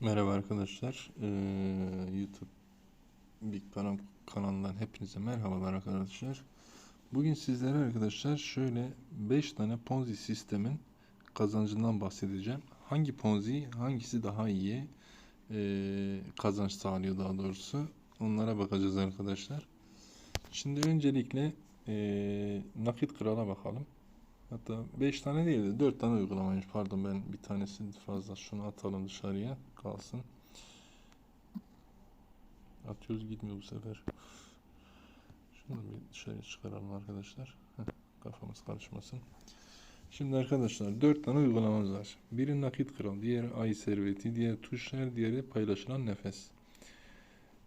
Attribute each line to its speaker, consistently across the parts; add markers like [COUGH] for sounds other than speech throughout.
Speaker 1: Merhaba arkadaşlar. Ee, YouTube Big Param kanalından hepinize merhabalar arkadaşlar. Bugün sizlere arkadaşlar şöyle 5 tane Ponzi sistemin kazancından bahsedeceğim. Hangi Ponzi hangisi daha iyi ee, kazanç sağlıyor daha doğrusu onlara bakacağız arkadaşlar. Şimdi öncelikle ee, nakit krala bakalım. Hatta 5 tane değil de 4 tane uygulamaymış. Pardon ben bir tanesi fazla. Şunu atalım dışarıya kalsın. Atıyoruz gitmiyor bu sefer. Şunu bir dışarıya çıkaralım arkadaşlar. Heh, kafamız karışmasın. Şimdi arkadaşlar 4 tane uygulamamız var. Biri nakit kral, diğeri ay serveti, diğeri tuşlar, diğeri paylaşılan nefes.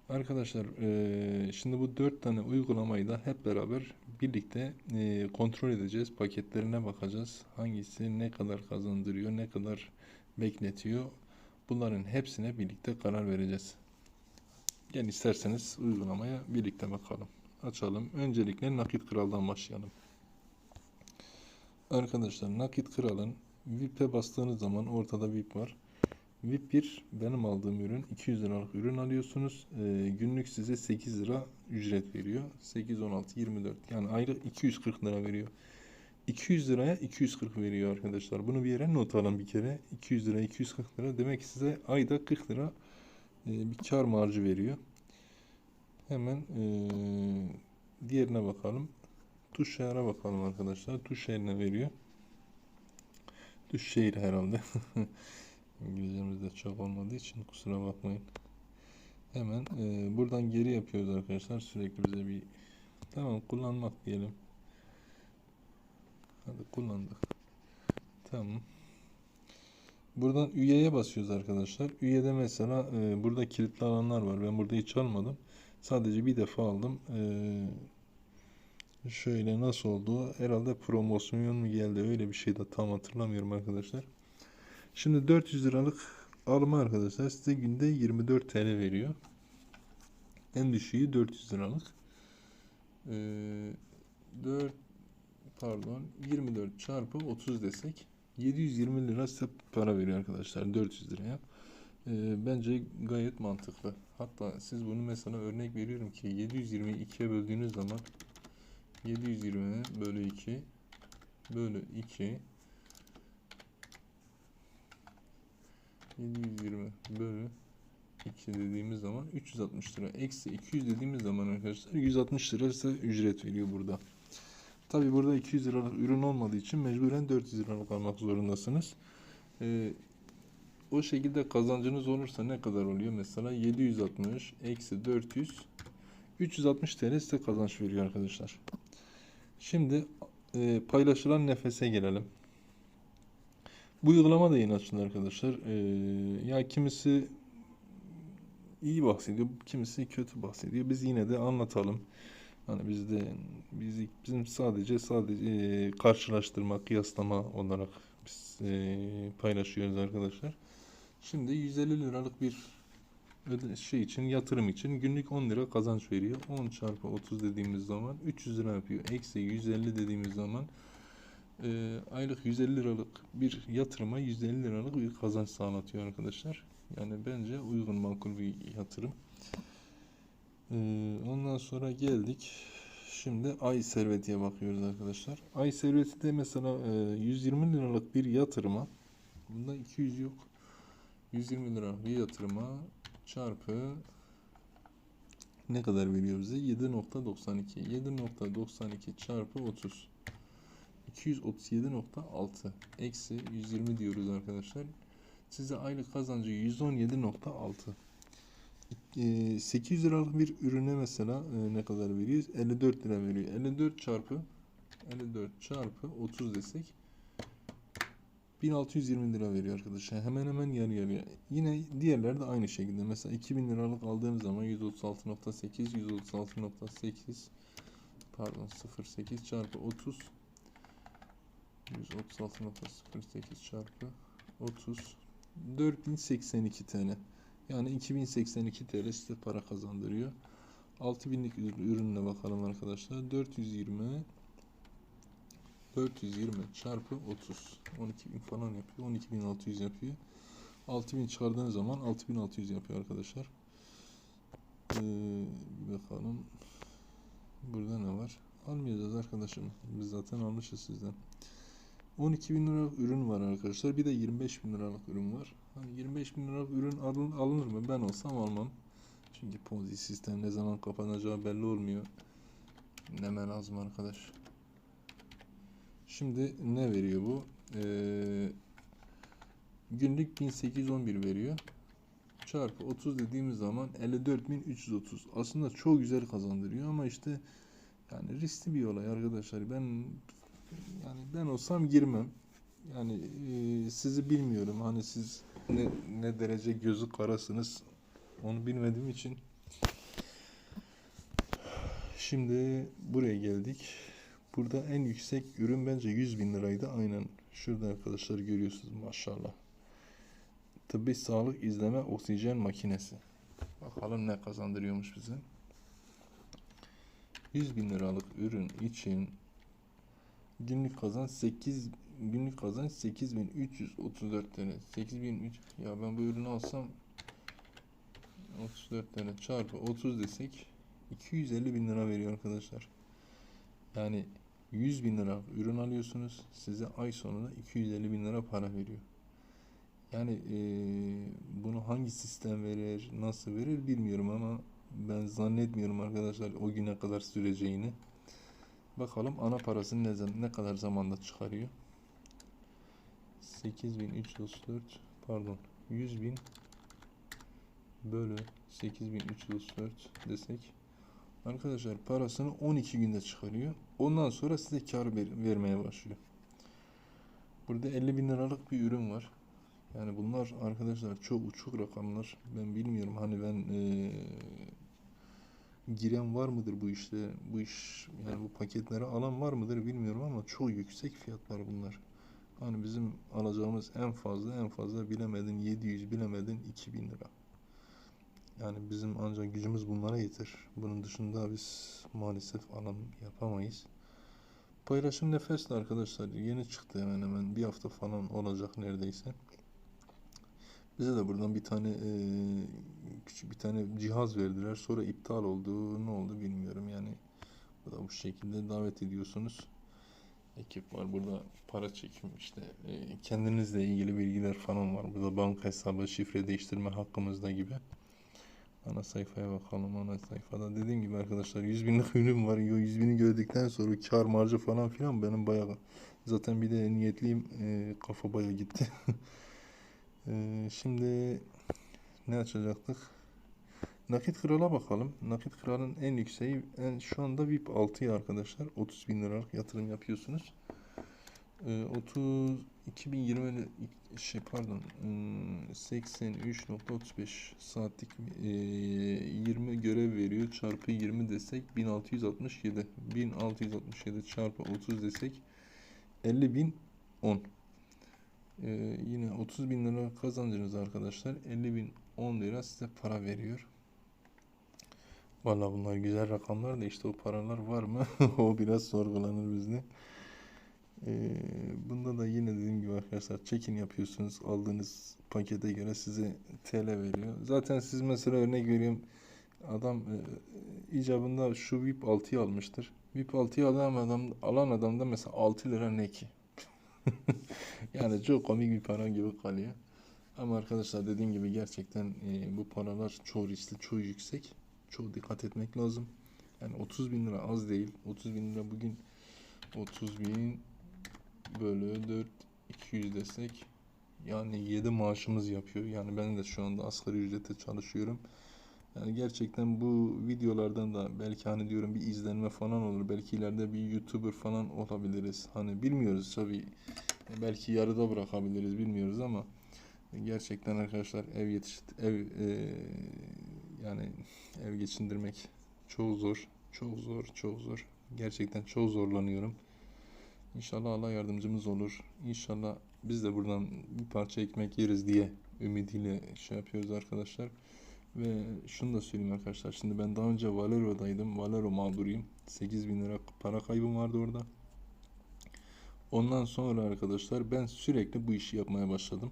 Speaker 1: Arkadaşlar eee, şimdi bu dört tane uygulamayı da hep beraber birlikte eee, kontrol edeceğiz. Paketlerine bakacağız. Hangisi ne kadar kazandırıyor, ne kadar bekletiyor. Bunların hepsine birlikte karar vereceğiz. Gel isterseniz uygulamaya birlikte bakalım. Açalım. Öncelikle Nakit Kral'dan başlayalım. Arkadaşlar Nakit Kral'ın VIP'e bastığınız zaman ortada VIP var. VIP 1 benim aldığım ürün 200 liralık ürün alıyorsunuz. Ee, günlük size 8 lira ücret veriyor. 8, 16, 24 yani aylık 240 lira veriyor. 200 liraya 240 veriyor arkadaşlar. Bunu bir yere not alın bir kere. 200 lira 240 lira demek ki size ayda 40 lira e, bir kar marjı veriyor. Hemen e, diğerine bakalım. Tuş şehre bakalım arkadaşlar. Tuş şehrine veriyor. Tuş şehir herhalde. [LAUGHS] İngilizcemiz de çok olmadığı için kusura bakmayın. Hemen e, buradan geri yapıyoruz arkadaşlar. Sürekli bize bir tamam kullanmak diyelim. Hadi kullandık. Tamam. Buradan üyeye basıyoruz arkadaşlar. Üyede mesela e, burada kilitli alanlar var. Ben burada hiç almadım. Sadece bir defa aldım. E, şöyle nasıl oldu? Herhalde promosyon mu geldi? Öyle bir şey de tam hatırlamıyorum arkadaşlar. Şimdi 400 liralık alma arkadaşlar size günde 24 TL veriyor. En düşüğü 400 liralık. Ee, 4 pardon 24 çarpı 30 desek 720 lira size para veriyor arkadaşlar 400 liraya. Ee, bence gayet mantıklı. Hatta siz bunu mesela örnek veriyorum ki 720'yi 2'ye böldüğünüz zaman 720 bölü 2 bölü 2 720 bölü 2 dediğimiz zaman 360 lira. Eksi 200 dediğimiz zaman arkadaşlar 160 lira size ücret veriyor burada. Tabi burada 200 liralık ürün olmadığı için mecburen 400 liralık almak zorundasınız. Ee, o şekilde kazancınız olursa ne kadar oluyor? Mesela 760 eksi 400 360 TL size kazanç veriyor arkadaşlar. Şimdi e, paylaşılan nefese gelelim. Bu uygulama da yeni açıldı arkadaşlar. Ee, ya kimisi iyi bahsediyor, kimisi kötü bahsediyor. Biz yine de anlatalım. Hani bizde biz bizim sadece sadece e, karşılaştırma, kıyaslama olarak biz e, paylaşıyoruz arkadaşlar. Şimdi 150 liralık bir şey için yatırım için günlük 10 lira kazanç veriyor. 10 çarpı 30 dediğimiz zaman 300 lira yapıyor. Eksi 150 dediğimiz zaman e, aylık 150 liralık bir yatırıma 150 liralık bir kazanç sağlatıyor arkadaşlar. Yani bence uygun makul bir yatırım. E, ondan sonra geldik. Şimdi ay servetiye bakıyoruz arkadaşlar. Ay serveti de mesela e, 120 liralık bir yatırıma bunda 200 yok. 120 liralık bir yatırıma çarpı ne kadar veriyor bize? 7.92. 7.92 çarpı 30. 237.6 eksi 120 diyoruz arkadaşlar. Size aylık kazancı 117.6. E, 800 liralık bir ürüne mesela e, ne kadar veriyoruz? 54 lira veriyor. 54 çarpı 54 çarpı 30 desek 1620 lira veriyor arkadaşlar. Hemen hemen yarı yarıya. Yine diğerler de aynı şekilde. Mesela 2000 liralık aldığınız zaman 136.8 136.8 pardon 0.8 çarpı 30 136.08 çarpı 30 4082 TL. Yani 2082 TL size para kazandırıyor. 6000'lik ürününe bakalım arkadaşlar. 420 420 çarpı 30 12.000 falan yapıyor. 12.600 yapıyor. 6000 çıkardığınız zaman 6600 yapıyor arkadaşlar. Ee, bakalım. Burada ne var? Almayacağız arkadaşım. Biz zaten almışız sizden. 12 bin liralık ürün var arkadaşlar. Bir de 25 bin liralık ürün var. Hani 25 bin liralık ürün alın, alınır mı? Ben olsam almam. Çünkü Ponzi sistem ne zaman kapanacağı belli olmuyor. Neme lazım arkadaş. Şimdi ne veriyor bu? Ee, günlük 1811 veriyor. Çarpı 30 dediğimiz zaman 54.330. Aslında çok güzel kazandırıyor ama işte yani riskli bir olay arkadaşlar. Ben yani ben olsam girmem. Yani e, sizi bilmiyorum. Hani siz ne, ne derece gözü karasınız onu bilmediğim için. Şimdi buraya geldik. Burada en yüksek ürün bence 100 bin liraydı. Aynen şurada arkadaşlar görüyorsunuz maşallah. Tıbbi sağlık izleme oksijen makinesi. Bakalım ne kazandırıyormuş bize. 100 bin liralık ürün için günlük kazanç 8 günlük kazanç 8334 TL. 8300 ya ben bu ürünü alsam 34 TL çarpı 30 desek 250 bin lira veriyor arkadaşlar. Yani 100 bin lira ürün alıyorsunuz. Size ay sonunda 250 bin lira para veriyor. Yani eee, bunu hangi sistem verir, nasıl verir bilmiyorum ama ben zannetmiyorum arkadaşlar o güne kadar süreceğini. Bakalım ana parasını ne, ne kadar zamanda çıkarıyor. 8334 pardon 100 bin bölü 8334 desek arkadaşlar parasını 12 günde çıkarıyor. Ondan sonra size kar ver- vermeye başlıyor. Burada 50 bin liralık bir ürün var. Yani bunlar arkadaşlar çok uçuk rakamlar. Ben bilmiyorum hani ben eee, giren var mıdır bu işte? Bu iş yani bu paketleri alan var mıdır bilmiyorum ama çok yüksek fiyatlar bunlar. Hani bizim alacağımız en fazla en fazla bilemedin 700 bilemedin 2000 lira. Yani bizim ancak gücümüz bunlara yeter. Bunun dışında biz maalesef alan yapamayız. Paylaşım nefesli arkadaşlar. Yeni çıktı hemen hemen. Bir hafta falan olacak neredeyse. Bize de buradan bir tane eee, küçük bir tane cihaz verdiler. Sonra iptal oldu. Ne oldu bilmiyorum yani. Bu da bu şekilde davet ediyorsunuz. Ekip var burada para çekim işte eee, kendinizle ilgili bilgiler falan var. Burada banka hesabı, şifre değiştirme hakkımızda gibi. Ana sayfaya bakalım. Ana sayfada dediğim gibi arkadaşlar 100 binlik ürün var. 100 bini gördükten sonra kar marjı falan filan benim bayağı zaten bir de niyetliyim. Eee, kafa bayağı gitti. [LAUGHS] Eee, şimdi ne açacaktık? Nakit Kral'a bakalım. Nakit Kral'ın en yükseği en, şu anda VIP 6'ya arkadaşlar. 30 bin liralık yatırım yapıyorsunuz. Ee, 30 2020 şey pardon hmm, 83.35 saatlik e, 20 görev veriyor çarpı 20 desek 1667 1667 çarpı 30 desek 50.010 ee, yine 30 bin lira kazancınız arkadaşlar 50 bin 10 lira size para veriyor. Vallahi bunlar güzel rakamlar da işte o paralar var mı? [LAUGHS] o biraz sorgulanır bizde. Ee, bunda da yine dediğim gibi arkadaşlar check-in yapıyorsunuz. Aldığınız pakete göre size TL veriyor. Zaten siz mesela örnek veriyorum adam e, icabında şu VIP 6'yı almıştır. VIP 6'yı alan adam, alan adamda mesela 6 lira ne ki? [LAUGHS] Yani çok komik bir para gibi kalıyor. Ama arkadaşlar dediğim gibi gerçekten e, bu paralar çoğu riskli, çoğu yüksek. Çok dikkat etmek lazım. Yani 30 bin lira az değil. 30 bin lira bugün 30 bin bölü 4 200 desek yani 7 maaşımız yapıyor. Yani ben de şu anda asgari ücrete çalışıyorum. Yani gerçekten bu videolardan da belki hani diyorum bir izlenme falan olur. Belki ileride bir YouTuber falan olabiliriz. Hani bilmiyoruz tabii. Belki yarıda bırakabiliriz bilmiyoruz ama gerçekten arkadaşlar ev yetiş ev e, yani ev geçindirmek çok zor. Çok zor, çok zor. Gerçekten çok zorlanıyorum. İnşallah Allah yardımcımız olur. İnşallah biz de buradan bir parça ekmek yeriz diye ümidiyle şey yapıyoruz arkadaşlar. Ve şunu da söyleyeyim arkadaşlar. Şimdi ben daha önce Valero'daydım. Valero mağduruyum. 8 bin lira para kaybım vardı orada. Ondan sonra arkadaşlar ben sürekli bu işi yapmaya başladım.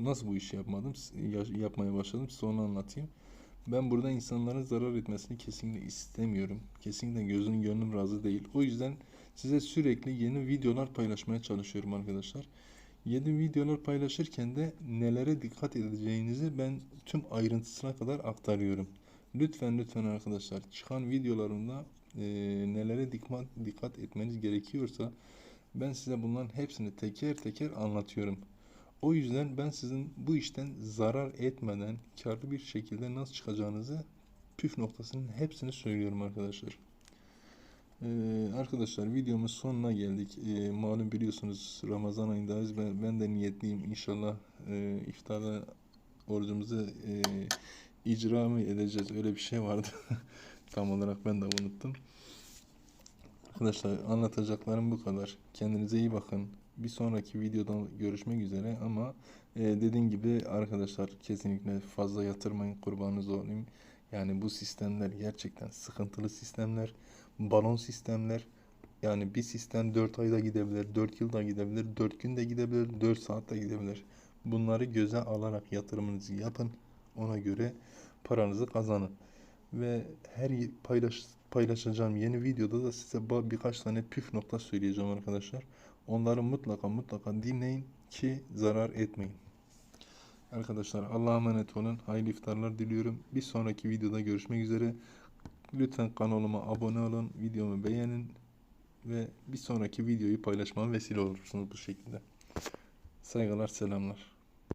Speaker 1: Nasıl bu işi yapmadım? ya- Yapmaya başladım. Size onu anlatayım. Ben burada insanların zarar etmesini kesinlikle istemiyorum. Kesinlikle gözüm gönlüm razı değil. O yüzden size sürekli yeni videolar paylaşmaya çalışıyorum arkadaşlar. Yeni videolar paylaşırken de nelere dikkat edeceğinizi ben tüm ayrıntısına kadar aktarıyorum. Lütfen lütfen arkadaşlar çıkan videolarımda e, nelere dikkat, dikkat etmeniz gerekiyorsa ben size bunların hepsini teker teker anlatıyorum. O yüzden ben sizin bu işten zarar etmeden karlı bir şekilde nasıl çıkacağınızı püf noktasının hepsini söylüyorum arkadaşlar. Ee, arkadaşlar videomuz sonuna geldik. Ee, malum biliyorsunuz Ramazan ayındayız. Ben, ben de niyetliyim. İnşallah e, iftarda orucumuzu e, icra mı edeceğiz? Öyle bir şey vardı. [LAUGHS] Tam olarak ben de unuttum. Arkadaşlar anlatacaklarım bu kadar. Kendinize iyi bakın. Bir sonraki videoda görüşmek üzere ama e, dediğim gibi arkadaşlar kesinlikle fazla yatırmayın kurbanınız olayım. Yani bu sistemler gerçekten sıkıntılı sistemler. Balon sistemler. Yani bir sistem 4 ayda gidebilir, 4 yılda gidebilir, 4 günde gidebilir, 4 saatte gidebilir. Bunları göze alarak yatırımınızı yapın. Ona göre paranızı kazanın. Ve her paylaş, paylaşacağım yeni videoda da size birkaç tane püf nokta söyleyeceğim arkadaşlar. Onları mutlaka mutlaka dinleyin ki zarar etmeyin. Arkadaşlar Allah'a emanet olun. Hayırlı iftarlar diliyorum. Bir sonraki videoda görüşmek üzere. Lütfen kanalıma abone olun, videomu beğenin ve bir sonraki videoyu paylaşmama vesile olursunuz bu şekilde. Saygılar, selamlar.